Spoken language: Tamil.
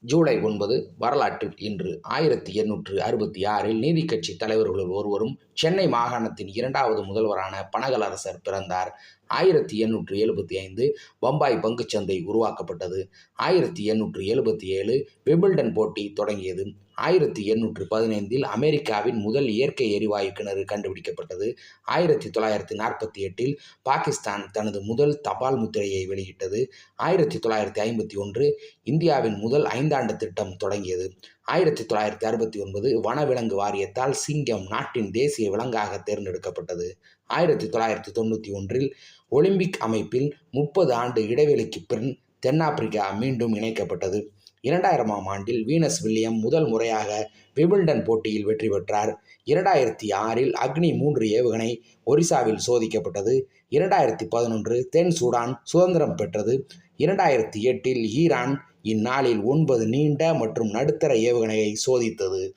ஜூலை ஒன்பது வரலாற்றில் இன்று ஆயிரத்தி எண்ணூற்று அறுபத்தி ஆறில் நீதிக்கட்சி தலைவர்களுள் ஒருவரும் சென்னை மாகாணத்தின் இரண்டாவது முதல்வரான பனகலரசர் பிறந்தார். ஆயிரத்தி எண்ணூற்று எழுபத்தி ஐந்து பம்பாய் பங்குச்சந்தை உருவாக்கப்பட்டது. ஆயிரத்தி எண்ணூற்று எழுபத்தி ஏழு விம்பிள்டன் போட்டி தொடங்கியது. ஆயிரத்தி எண்ணூற்று பதினைந்தில் அமெரிக்காவின் முதல் இயற்கை எரிவாயு கிணறு கண்டுபிடிக்கப்பட்டது. ஆயிரத்தி தொள்ளாயிரத்தி நாற்பத்தி எட்டில் பாகிஸ்தான் தனது முதல் தபால் முத்திரையை வெளியிட்டது. ஆயிரத்தி தொள்ளாயிரத்தி ஐம்பத்தி ஒன்று இந்தியாவின் முதல் ஐந்தாண்டு திட்டம் தொடங்கியது. ஆயிரத்தி தொள்ளாயிரத்தி அறுபத்தி ஒன்பது வனவிலங்கு வாரியத்தால் சிங்கம் நாட்டின் தேசிய விலங்காக தேர்ந்தெடுக்கப்பட்டது. ஆயிரத்தி தொள்ளாயிரத்தி தொண்ணூற்றி ஒன்றில் ஒலிம்பிக் அமைப்பில் முப்பது ஆண்டு இடைவெளிக்கு பின் தென்னாப்பிரிக்கா மீண்டும் இணைக்கப்பட்டது. இரண்டாயிரமாம் ஆண்டில் வீனஸ் வில்லியம் முதல் முறையாக விபிள்டன் போட்டியில் வெற்றி பெற்றார். இரண்டாயிரத்தி ஆறில் அக்னி மூன்று ஏவுகணை ஒரிசாவில் சோதிக்கப்பட்டது. இரண்டாயிரத்தி பதினொன்று தென் சூடான் சுதந்திரம் பெற்றது. இரண்டாயிரத்தி எட்டில் ஈரான் இந்நாளில் ஒன்பது நீண்ட மற்றும் நடுத்தர ஏவுகணையை சோதித்தது.